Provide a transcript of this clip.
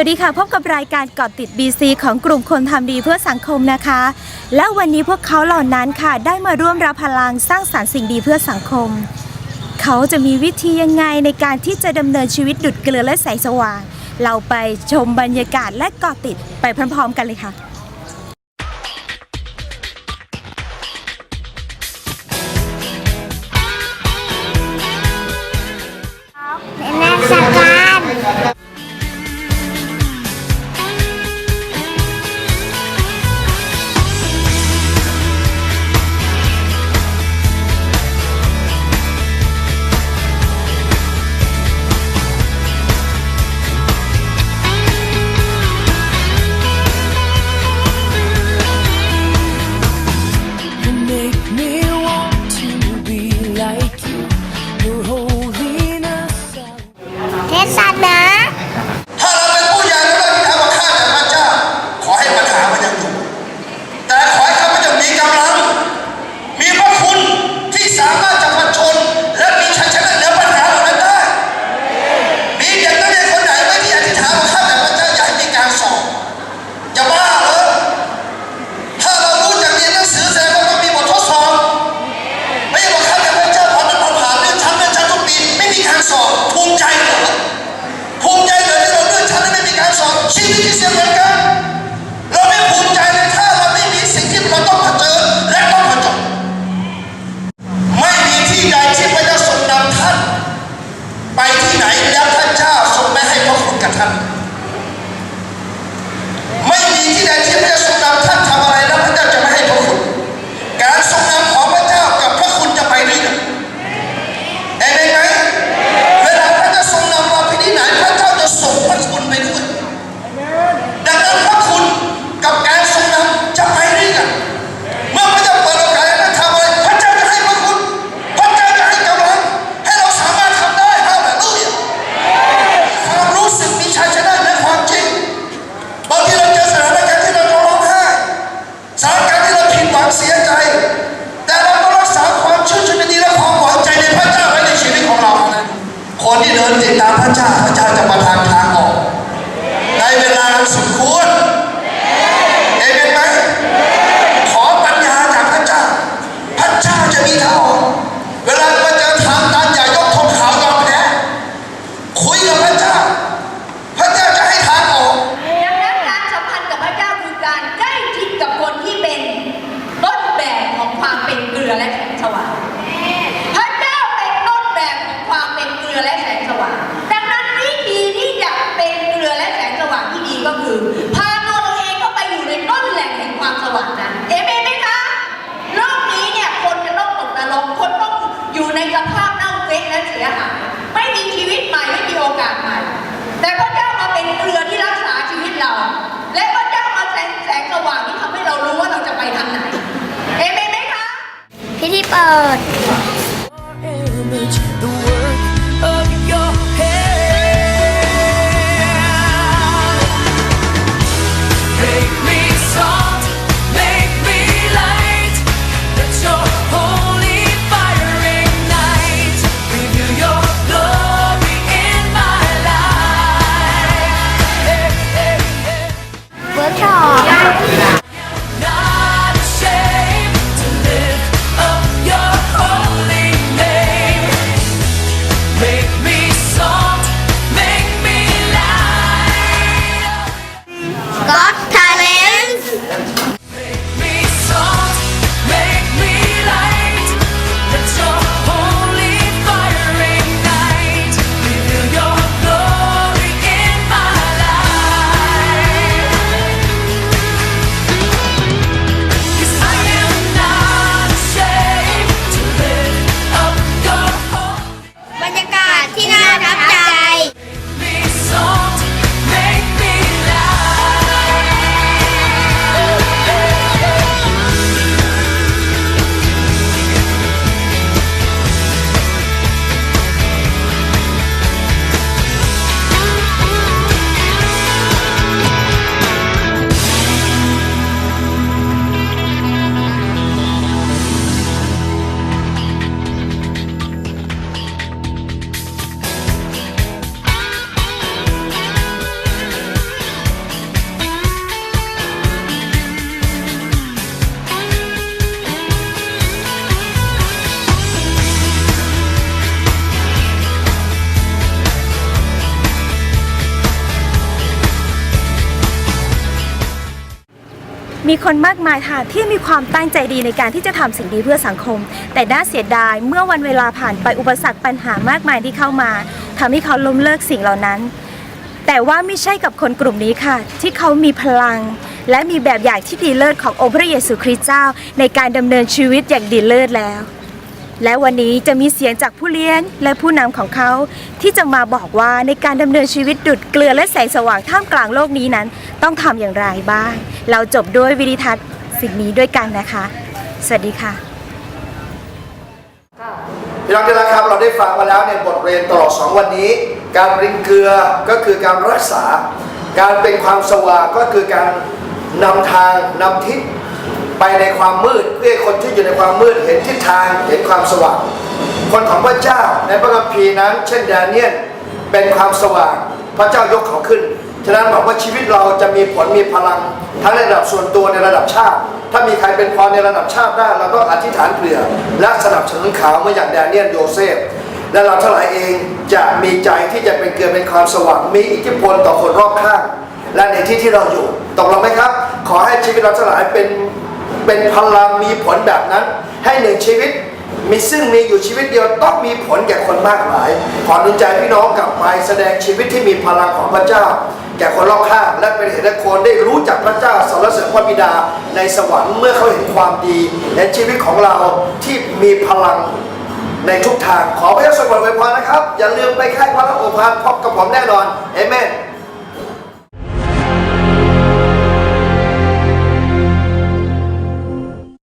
วัสดีค่ะ พบกับรายการเกาะติด BC ของกลุ่มคนทำดีเพื่อสังคมนะคะ และวันนี้พวกเขาเหล่านั้นค่ะ ได้มาร่วมรับพลังสร้างสารรค์สิ่งดีเพื่อสังคม เขาจะมีวิธียังไงในการที่จะดำเนินชีวิตดุดเกลือและใสงสว่าง เราไปชมบรรยากาศและเกาะติดไปพร้อมๆกันเลยค่ะ graus de เมีคนมากมายค่ะที่มีความตั้งใจดีในการที่จะทำสิ่งดีเพื่อสังคม แต่น่าเสียดายเมื่อวันเวลาผ่านไปอุปสรรคปัญหามากมายที่เข้ามาทำให้เขาล้มเลิกสิ่งเหล่านั้น แต่ว่าไม่ใช่กับคนกลุ่มนี้ค่ะ ที่เขามีพลัง และมีแบบอย่างที่ดีเลิศขององค์พระเยซูคริสต์เจ้า ในการดำเนินชีวิตอย่างดีเลิศแล้ว และวันนี้จะมีเสียงจากผู้เลี้ยงและผู้นำของเขา ที่จะมาบอกว่าในการดำเนินชีวิตดุดเกลือและแสงสว่างท่ามกลางโลกนี้นั้น ต้องทำอย่างไรบ้าง เราจบด้วยวิดีทัศน์สิ่งนี้ด้วยกันนะคะ สวัสดีค่ะพี่น้องที่รักครับเราได้ฟังมาแล้วในบทเรียนตลอด 2 วันนี้ การรินเกลือก็คือการรักษา การเป็นความสว่างก็คือการนำทางนำทิศไปในความมืดเพื่อคนที่อยู่ในความมืดเห็นทิศทางเห็นความสว่าง คนของพระเจ้าในพระคัมภีร์นั้น เช่นแดเนียลเป็นความสว่าง พระเจ้ายกเขาขึ้น ฉะนั้นบอกว่าชีวิตเราจะมีผลมีพลัง ทั้งในระดับส่วนตัวในระดับชาติ ถ้ามีใครเป็นพรในระดับชาติได้เราก็อธิษฐานเผื่อ และสนับสนุนเขาเมื่ออย่างแดเนียลโยเซฟและเราทั้งหลายเองจะมีใจที่จะเป็นเกลือเป็นความสว่างมีอิทธิพลต่อคนรอบข้าง และในที่ที่เราอยู่ตกลงไหมครับ ขอให้ชีวิตเราทั้งหลายเป็นเป็นพลังมีผลแบบนั้น ให้หนึ่งชีวิตมีซึ่งมีอยู่ชีวิตเดียวต้องมีผลแก่คนมากมาย ขอนุนใจพี่น้องกลับไปแสดงชีวิตที่มีพลังของพระเจ้า แก่คนรอบข้างและเป็นเหตุให้คนได้รู้จักพระเจ้าสรรเสริญพระบิดาในสวรรค์เมื่อเขาเห็นความดีในชีวิตของเราที่มีพลังในทุกทางขอพระเจ้าทรงโปรดอวยพรนะครับ อย่าลืมไปค่ายพระโอภาสพบกับผมแน่นอนเอเมน